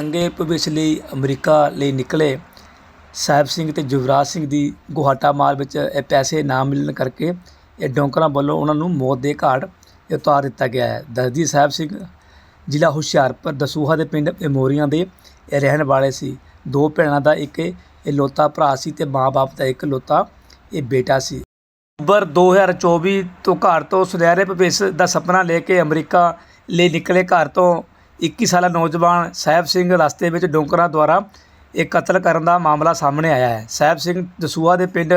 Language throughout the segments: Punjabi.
ਚੰਗੇ ਭਵਿੱਖ ਲਈ ਅਮਰੀਕਾ ਲਈ ਨਿਕਲੇ। ਸਾਹਿਬ ਸਿੰਘ ਤੇ ਯੁਵਰਾਜ ਸਿੰਘ ਦੀ ਗੁਹਾਟਾ ਮਾਰ ਵਿੱਚ ਇਹ ਪੈਸੇ ਨਾ ਮਿਲਣ ਕਰਕੇ ਇਹ ਡੋਂਕਰਾਂ ਵੱਲੋਂ ਉਹਨਾਂ ਨੂੰ ਮੌਤ ਦੇ ਘਾਟ ਉਤਾਰ ਦਿੱਤਾ ਗਿਆ ਹੈ। ਦਸਦੀ ਸਾਹਿਬ ਸਿੰਘ, ਜ਼ਿਲ੍ਹਾ ਹੁਸ਼ਿਆਰਪੁਰ, ਦਸੂਹਾ ਦੇ ਪਿੰਡ ਇਮੋਰੀਆਂ ਦੇ ਇਹ ਰਹਿਣ ਵਾਲੇ ਸੀ। ਦੋ ਭੈਣਾਂ ਦਾ ਇੱਕ ਇਕਲੌਤਾ ਭਰਾ ਸੀ ਤੇ ਮਾਂ-ਬਾਪ ਦਾ ਇੱਕ ਇਕਲੌਤਾ ਇਹ ਬੇਟਾ ਸੀ। ਅਕਤੂਬਰ 2024 ਤੋਂ ਘਰ ਤੋਂ ਸੁਨਹਿਰੇ ਭਵਿੱਖ ਦਾ ਸੁਪਨਾ ਲੈ ਕੇ ਅਮਰੀਕਾ ਲਈ ਨਿਕਲੇ ਘਰ ਤੋਂ 21 ਸਾਲਾ ਨੌਜਵਾਨ ਸਾਹਿਬ ਸਿੰਘ ਰਸਤੇ ਵਿੱਚ ਡੋਂਕਰਾਂ ਦੁਆਰਾ ਇਹ ਕਤਲ ਕਰਨ ਦਾ ਮਾਮਲਾ ਸਾਹਮਣੇ ਆਇਆ ਹੈ। ਸਾਹਿਬ ਸਿੰਘ ਦਸੂਹਾ ਦੇ ਪਿੰਡ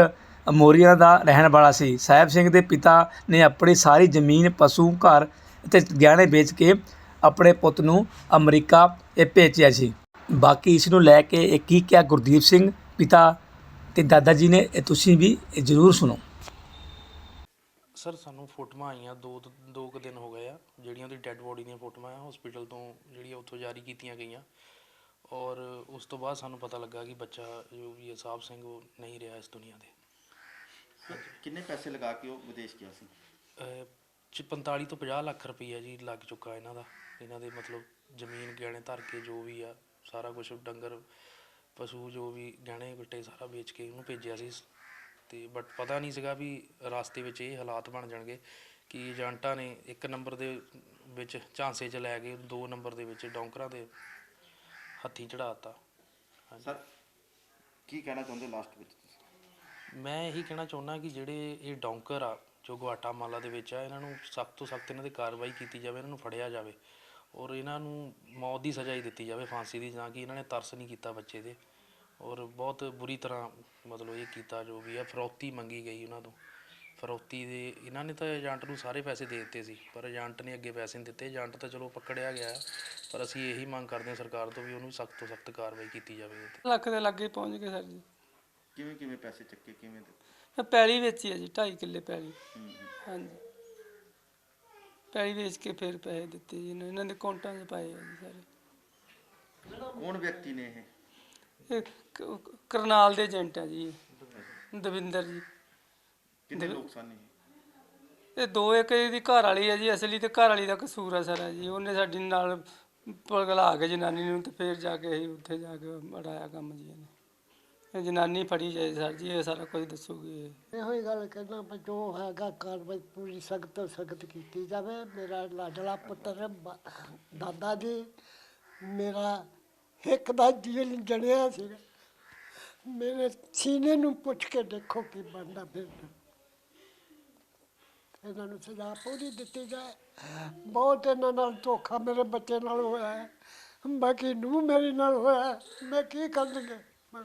ਅਮੋਰੀਆਂ ਦਾ ਰਹਿਣ ਵਾਲਾ ਸੀ। ਸਾਹਿਬ ਸਿੰਘ ਦੇ ਪਿਤਾ ਨੇ ਆਪਣੀ ਸਾਰੀ ਜ਼ਮੀਨ, ਪਸ਼ੂ, ਘਰ ਅਤੇ ਗਹਿਣੇ ਵੇਚ ਕੇ ਆਪਣੇ ਪੁੱਤ ਨੂੰ ਅਮਰੀਕਾ ਇਹ ਭੇਜਿਆ ਸੀ। ਬਾਕੀ ਇਸ ਨੂੰ ਲੈ ਕੇ ਇਹ ਕੀ ਕਿਹਾ ਗੁਰਦੀਪ ਸਿੰਘ, ਪਿਤਾ ਤੇ ਦਾਦਾ ਜੀ ਨੇ, ਇਹ ਤੁਸੀਂ ਵੀ ਜ਼ਰੂਰ ਸੁਣੋ। ਸਰ ਸਾਨੂੰ ਫੋਟੋਆਂ ਆਈਆਂ ਦੋ ਦੋ ਕੁ ਦਿਨ ਹੋ ਗਏ ਆ ਜਿਹੜੀਆਂ ਉਹਦੀ ਡੈੱਡ ਬੋਡੀ ਦੀਆਂ ਫੋਟੋਆਂ ਆ ਹਸਪੀਟਲ ਤੋਂ ਜਿਹੜੀਆਂ ਉੱਥੋਂ ਜਾਰੀ ਕੀਤੀਆਂ ਗਈਆਂ। ਔਰ ਉਸ ਤੋਂ ਬਾਅਦ ਸਾਨੂੰ ਪਤਾ ਲੱਗਾ ਕਿ ਬੱਚਾ ਜੋ ਵੀ ਹੈ ਸਾਹਿਬ ਸਿੰਘ ਉਹ ਨਹੀਂ ਰਿਹਾ ਇਸ ਦੁਨੀਆ ਦੇ। ਕਿੰਨੇ ਪੈਸੇ ਲਗਾ ਕੇ ਉਹ ਵਿਦੇਸ਼ ਗਿਆ ਸੀ? ਅਹ ਚ 45 ਤੋਂ 50 ਲੱਖ ਰੁਪਈਆ ਜੀ ਲੱਗ ਚੁੱਕਾ ਇਹਨਾਂ ਦਾ। ਇਹਨਾਂ ਦੇ ਮਤਲਬ ਜ਼ਮੀਨ ਗਹਿਣੇ ਧਰ ਕੇ ਜੋ ਵੀ ਆ ਸਾਰਾ ਕੁਝ ਡੰਗਰ ਪਸ਼ੂ ਜੋ ਵੀ ਗਹਿਣੇ ਗੱਟੇ ਸਾਰਾ ਵੇਚ ਕੇ ਉਹਨੂੰ ਭੇਜਿਆ ਸੀ। ਤੇ ਬਟ ਪਤਾ ਨਹੀਂ ਸੀਗਾ ਵੀ ਰਾਸਤੇ ਵਿੱਚ ਇਹ ਹਾਲਾਤ ਬਣ ਜਾਣਗੇ ਕਿ ਏਜੰਟਾਂ ਨੇ ਇੱਕ ਨੰਬਰ ਦੇ ਵਿੱਚ ਝਾਂਸੇ 'ਚ ਲੈ ਕੇ ਦੋ ਨੰਬਰ ਦੇ ਵਿੱਚ ਡੌਂਕਰਾਂ ਦੇ ਹੱਥੀਂ ਚੜਾਤਾ ਸਰ ਕੀ ਕਹਿਣਾ ਚਾਹੁੰਦੇ ਲਾਸਟ ਵਿੱਚ ਤੁਸੀਂ? ਮੈਂ ਇਹੀ ਕਹਿਣਾ ਚਾਹੁੰਦਾ ਕਿ ਜਿਹੜੇ ਇਹ ਡੌਂਕਰ ਆ ਜੋ ਗੁਆਟਾਮਾਲਾ ਦੇ ਵਿੱਚ ਆ ਇਹਨਾਂ ਨੂੰ ਸਖਤ ਤੋਂ ਸਖਤ ਇਹਨਾਂ ਤੇ ਕਾਰਵਾਈ ਕੀਤੀ ਜਾਵੇ ਇਹਨਾਂ ਨੂੰ ਫੜਿਆ ਜਾਵੇ ਔਰ ਇਹਨਾਂ ਨੂੰ ਮੌਤ ਦੀ ਸਜ਼ਾ ਹੀ ਦਿੱਤੀ ਜਾਵੇ ਫਾਂਸੀ ਦੀ ਜਾਂ ਕਿ ਇਹਨਾਂ ਨੇ ਤਰਸ ਨਹੀਂ ਕੀਤਾ ਬੱਚੇ ਦੇ। ਔਰ ਬਹੁਤ ਬੁਰੀ ਤਰ੍ਹਾਂ ਮਤਲਬ ਇਹ ਕੀਤਾ ਜੋ ਵੀ ਆ ਫਰੌਤੀ ਮੰਗੀ ਗਈ ਉਹਨਾਂ ਤੋਂ। ਫਰੌਤੀ ਦੇ ਇਹਨਾਂ ਨੇ ਤਾਂ ਏਜੰਟ ਨੂੰ ਸਾਰੇ ਪੈਸੇ ਦੇ ਦਿੱਤੇ ਸੀ ਪਰ ਏਜੰਟ ਨੇ ਅੱਗੇ ਪੈਸੇ ਨਹੀਂ ਦਿੱਤੇ। ਏਜੰਟ ਤਾਂ ਚਲੋ ਪਕੜਿਆ ਗਿਆ ਹੈ, ਪਰ ਅਸੀਂ ਇਹੀ ਮੰਗ ਕਰਦੇ ਹਾਂ ਸਰਕਾਰ ਤੋਂ ਵੀ ਉਹਨੂੰ ਸਖਤ ਤੋਂ ਸਖਤ ਕਾਰਵਾਈ ਕੀਤੀ ਜਾਵੇ। ਇਹਦੇ ਤੇ ਲੱਖ ਦੇ ਲਾਗੇ ਪਹੁੰਚ ਗਏ ਸਰ ਜੀ। ਕਿਵੇਂ ਕਿਵੇਂ ਪੈਸੇ ਚੱਕੇ ਕਿਵੇਂ ਦਿੱਤੇ ਇਹ ਪੈਲੀ ਵੇਚੀ ਹੈ ਜੀ 2.5 ਕਿੱਲੇ ਪੈਲੀ। ਹੂੰ, ਹੂੰ। ਹਾਂਜੀ। ਪੈਲੀ ਵੇਚ ਕੇ ਫਿਰ ਪੈਸੇ ਦਿੱਤੇ ਜੀ ਇਹਨਾਂ ਇਹਨਾਂ ਦੇ ਅਕਾਊਂਟਾਂ 'ਚ ਪਾਏ ਆ ਜੀ ਸਾਰੇ। ਕੌਣ ਵਿਅਕਤੀ ਨੇ ਇਹ? ਕ- ਕਰਨਾਲ ਦੇ ਏਜੰਟ ਆ ਜੀ ਇਹ। ਦਵਿੰਦਰ ਜੀ। ਕਿੰਨੇ ਲੋਕ ਸਨ ਇਹ? ਇਹ ਦੋ ਇੱਕ ਇਹਦੀ ਘਰ ਵਾਲੀ ਹੈ ਜੀ ਅਸਲੀ ਤੇ ਘਰ ਵਾਲੀ ਦਾ ਕਸੂਰ ਆ ਸਾਰਾ ਜੀ। ਉਹਨੇ ਸਾਡੀ ਨਾਲ ਪਗਲਾ ਕੇ ਜਨਾਨੀ ਨੂੰ ਤੇ ਫਿਰ ਜਾ ਕੇ ਅਸੀਂ ਉੱਥੇ ਜਾ ਕੇ ਅੜਾਇਆ ਕੰਮ ਜੀ ਇਹਨੇ। ਇਹ ਜਨਾਨੀ ਫੜੀ ਜਾਏ ਸਰ ਜੀ ਇਹ ਸਾਰਾ ਕੁਝ ਦੱਸੂਗੀ ਇਹ। ਇਹੋ ਹੀ ਗੱਲ ਕਹਿਣਾ ਵੀ ਜੋ ਹੈਗਾ ਕਾਰਵਾਈ ਪੂਰੀ ਸਖਤ ਤੋਂ ਸਖਤ ਕੀਤੀ ਜਾਵੇ। ਮੇਰਾ ਲਾਡਲਾ ਪੁੱਤਰ ਬ- ਦਾਦਾ ਜੀ ਮੇਰਾ ਇੱਕ ਦਾ ਜੀਲ ਜਣਿਆ ਸੀਗਾ। ਮੇਰੇ ਸੀਨੇ ਨੂੰ ਪੁੱਛ ਕੇ ਦੇਖੋ ਕੀ ਬਣਦਾ ਫਿਰ ਇਹਨਾਂ ਨੂੰ ਸਜ਼ਾ ਪੂਰੀ ਦਿੱਤੀ ਜਾਏ। ਬਹੁਤ ਇਹਨਾਂ ਨਾਲ ਧੋਖਾ ਮੇਰੇ ਬੱਚੇ ਨਾਲ ਹੋਇਆ ਹੈ। ਬਾਕੀ ਨੂੰ ਮੇਰੇ ਨਾਲ ਹੋਇਆ ਮੈਂ ਕੀ ਕਰ ਲਵਾਂ